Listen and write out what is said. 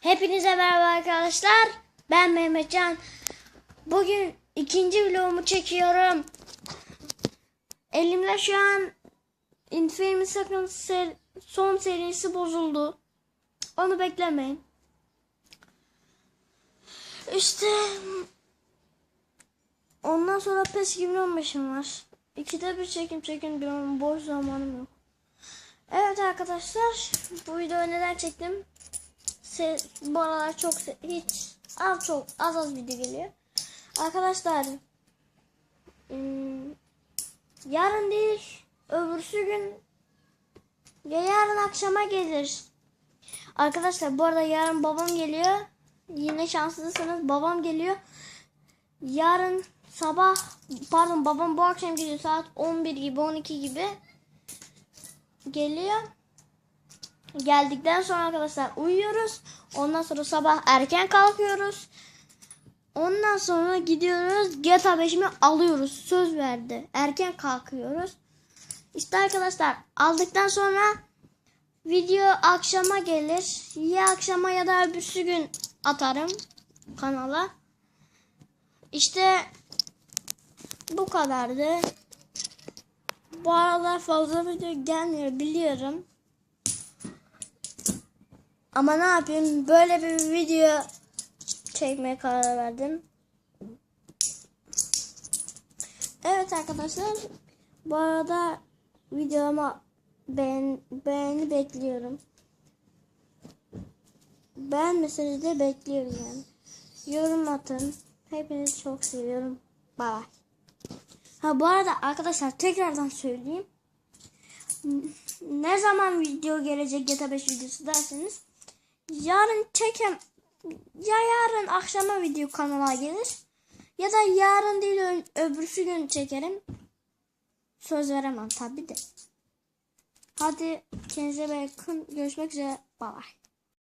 Hepinize merhaba arkadaşlar. Ben Mehmetcan. Bugün ikinci vlogumu çekiyorum. Elimde şu an Infinity Sakın ser- son serisi bozuldu. Onu beklemeyin. İşte ondan sonra PES 2015'im var. İkide bir çekim çekim diyorum. Boş zamanım yok. Evet arkadaşlar bu videoyu neden çektim? Se bu aralar çok hiç az çok az az video geliyor. Arkadaşlar yarın değil öbürsü gün ya yarın akşama gelir. Arkadaşlar bu arada yarın babam geliyor. Yine şanslısınız babam geliyor. Yarın sabah pardon babam bu akşam geliyor saat 11 gibi 12 gibi geliyor. Geldikten sonra arkadaşlar uyuyoruz. Ondan sonra sabah erken kalkıyoruz. Ondan sonra gidiyoruz GTA 5'imi alıyoruz. Söz verdi. Erken kalkıyoruz. İşte arkadaşlar aldıktan sonra video akşama gelir. Ya akşama ya da öbürsü gün atarım kanala. İşte bu kadardı. Bu aralar fazla video gelmiyor biliyorum. Ama ne yapayım? Böyle bir video çekmeye karar verdim. Evet arkadaşlar. Bu arada videoma beğen, beğeni bekliyorum. Beğenmeseniz de bekliyorum yani. Yorum atın. Hepinizi çok seviyorum. Bye bye. Ha bu arada arkadaşlar tekrardan söyleyeyim. Ne zaman video gelecek GTA 5 videosu derseniz yarın çekem ya yarın akşama video kanala gelir ya da yarın değil öbürsü gün çekerim. Söz veremem tabi de. Hadi kendinize bakın. Görüşmek üzere. Bye bye.